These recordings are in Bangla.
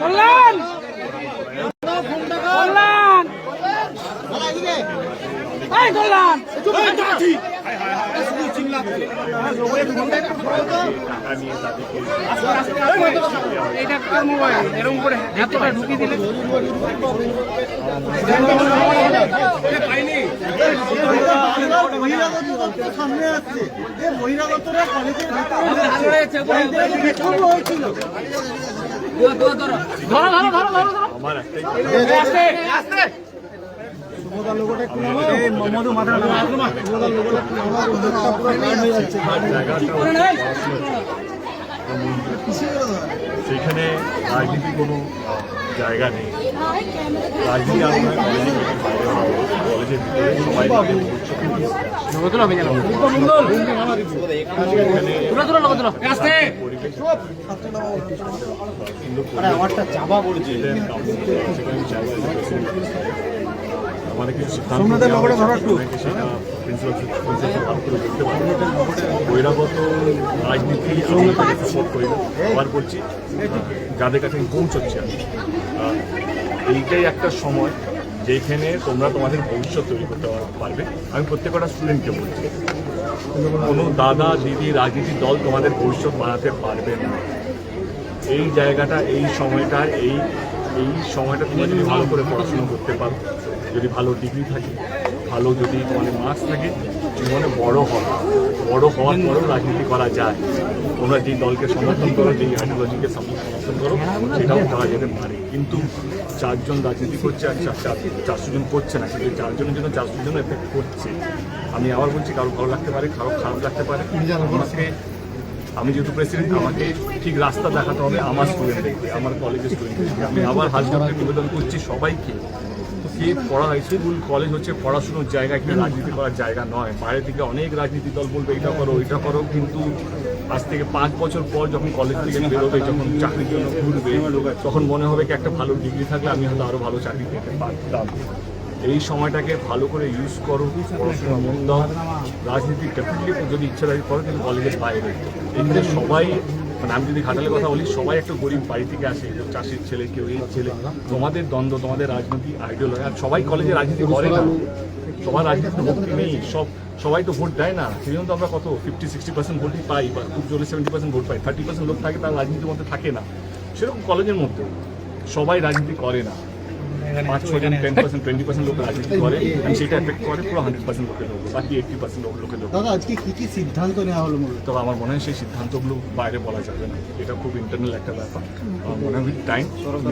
কল্যাণ! কল্যাণ! এই কল্যাণ এটা এতটা ঢুকিয়ে দিলে সেখানে রাজনীতি কোনো জায়গা নেই। রাজনীতি আমরা কলেজে কলেজের ভিতরে সবাই পরিবেশ রাজনীতি যাদের কাছে আমি পৌঁছচ্ছি আমি এইটাই একটা সময় যেখানে তোমরা তোমাদের ভবিষ্যৎ তৈরি করতে পারবে আমি প্রত্যেকটা স্টুডেন্টকে বলছি কোনো দাদা দিদি রাজনীতি দল তোমাদের ভবিষ্যৎ বানাতে পারবে না এই জায়গাটা এই সময়টা এই এই সময়টা তুমি যদি ভালো করে পড়াশোনা করতে পারো যদি ভালো ডিগ্রি থাকে ভালো যদি তোমাদের মার্কস থাকে জীবনে বড় হবে বড় হওয়ার পরেও রাজনীতি করা যায়। তোমরা যেই দলকে সমর্থন করো যেই আইডিওলজিকে সমর্থন করো সেটাও করা যেতে পারে। কিন্তু চারজন রাজনীতি করছে আর চার- চার- চারশো জন করছে না কিন্তু চারজনের জন্য চারশো জন এফেক্ট করছে। আমি আবার বলছি কারও ভালো লাগতে পারে কারও খারাপ লাগতে পারে। আমাকে আমি যেহেতু প্রেসিডেন্ট আমাকে ঠিক রাস্তা দেখাতে হবে আমার স্টুডেন্টদেরকে আমার কলেজের স্টুডেন্টদেরকে আমি আবার হাত নিবেদন করছি সবাইকে, তো কে পড়া স্কুল কলেজ হচ্ছে পড়াশুনোর জায়গা এখানে রাজনীতি করার জায়গা নয়। বাইরে থেকে অনেক রাজনীতি দল বলবে, এটা করো, ওইটা করো, কিন্তু আজ থেকে পাঁচ বছর পর যখন কলেজ থেকে বেরোবে, যখন চাকরির জন্য ঘুরবে, তখন মনে হবে কি একটা ভালো ডিগ্রি থাকলে আমি হয়তো আরও ভালো চাকরি পেতে পারতাম। এই সময়টাকে ভালো করে ইউজ করো, পড়াশোনা মন দাও রাজনীতি ডেফিনেটলি যদি ইচ্ছা থাকে করো, কিন্তু কলেজের বাইরে। এখানে সবাই মানে আমি যদি ঘাটালের কথা বলি, সবাই একটা গরিব বাড়ি থেকে আসে, কেউ চাষির ছেলে, কেউ এই ছেলে। তোমাদের দ্বন্দ্ব, তোমাদের রাজনীতি আইডিয়াল আর সবাই কলেজে রাজনীতি করে না। সবার রাজনীতি ভক্তি নেই, সব, সবাই তো ভোট দেয় না। সেই জন্য তো আমরা কত ফিফটি সিক্সটি পার্সেন্ট ভোটই পাই, বা খুব জোরে সেভেন্টি পার্সেন্ট ভোট পাই। থার্টি পার্সেন্ট লোক থাকে, তার রাজনীতির মধ্যে থাকে না। সেরকম কলেজের মধ্যে সবাই রাজনীতি করে না। পাঁচ ছজন টেন পার্সেন্ট টোয়েন্টি পার্সেন্ট লোক রাজনীতি করে and সেটা এফেক্ট করে পুরো হান্ড্রেড পার্সেন্ট লোকের উপর বাকি এইটটি পার্সেন্ট লোকের উপর দাদা আজকে কি কি সিদ্ধান্ত নেওয়া হলো মূলত? তবে আমার মনে হয় সেই সিদ্ধান্তগুলো বাইরে বলা যাবে না। এটা খুব ইন্টারনাল একটা ব্যাপার। আমার মনে হয় টাইম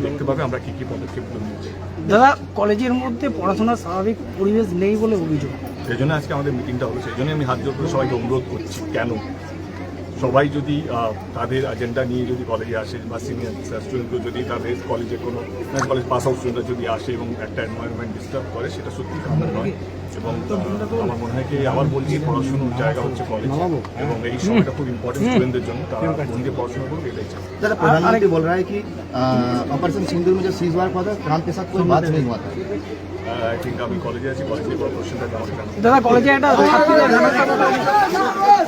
দেখতে পাবে আমরা কী কী পদক্ষেপগুলো নিয়েছি দাদা কলেজের মধ্যে পড়াশোনার স্বাভাবিক পরিবেশ নেই বলে অভিযোগ। সেই জন্য আজকে আমাদের মিটিংটা হলো সেই জন্য আমি হাত জোর করে সবাইকে অনুরোধ করছি কেন? সবাই যদি আহ, তাদের এজেন্ডা নিয়ে যদি কলেজে আসে বা সিনিয়র স্টুডেন্টগুলো যদি তাদের কলেজে কোনো কলেজ পাস আউট স্টুডেন্টরা যদি আসে এবং একটা এনভায়রনমেন্ট ডিস্টার্ব করে সেটা সত্যি কাম্য নয় এবং আহ, আমার মনে হয় কি আবার বলছি পড়াশোনার জায়গা হচ্ছে কলেজ এবং এই সময়টা খুব ইম্পর্টেন্ট স্টুডেন্টদের জন্য তারা মন দিয়ে পড়াশোনা করবে এটাই চাই दादा प्रधानमंत्री बोल रहा है कि अ, ऑपरेशन सिंदूर में जो सीज वार हुआ था ट्रम्प के साथ कोई बात नहीं हुआ था আই থিঙ্ক আমি কলেজে আছি কলেজে বড় কোশ্চেনটা আমাকে জানাবো দাদা কলেজে একটা ছাত্রীদের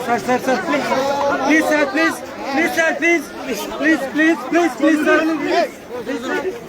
sir sir sir please Please, sir, please. Please, sir, please. Please, please, please, please, sir. Please, sir.